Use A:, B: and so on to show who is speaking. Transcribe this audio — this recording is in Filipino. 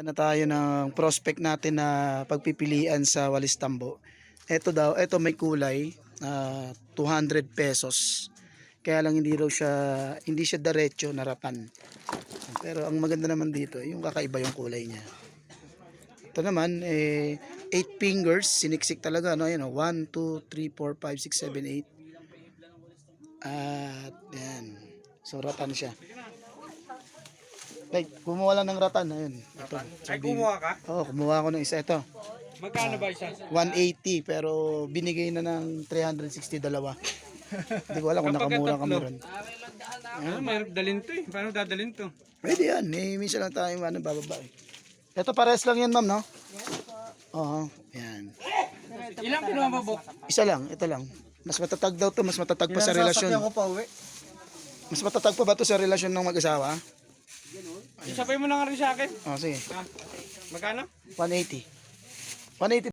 A: Yan na tayo ng prospect natin na pagpipilian sa Walis Tambo. Ito daw, ito may kulay, ah, 200 pesos. Kaya lang hindi raw siya, hindi siya diretso na ratan. Pero ang maganda naman dito, yung kakaiba yung kulay niya. Ito naman, eh, 8 fingers, siniksik talaga, no? Yan, 1, 2, 3, 4, 5, 6, 7, 8. At, yan. So, ratan siya. Like, kumuha lang ng ratan. Ayun. Ito.
B: Ay, kumuha ka?
A: Oo, kumuha ako ng isa. Ito.
B: Magkano ba isa?
A: 180 pero binigay na ng 360 dalawa. Hindi ko alam kung
B: Kapag
A: nakamura
B: tatlo.
A: kami ron.
B: Ano, mahirap dalhin to eh. Paano dadalhin to?
A: Pwede yan. Eh, minsan lang tayo ano, bababa eh. Ito pares lang yan ma'am, no? Oo. Yan.
B: Ilang kinuha mo, Bok?
A: Isa lang. Ito lang. Mas matatag daw to. Mas matatag pa sa relasyon.
C: ko pa uwi.
A: Mas matatag pa ba to sa relasyon ng mag-asawa?
B: Isabay mo na nga rin sa akin.
A: Oh, sige.
B: Ah, magkano?
A: 180. 180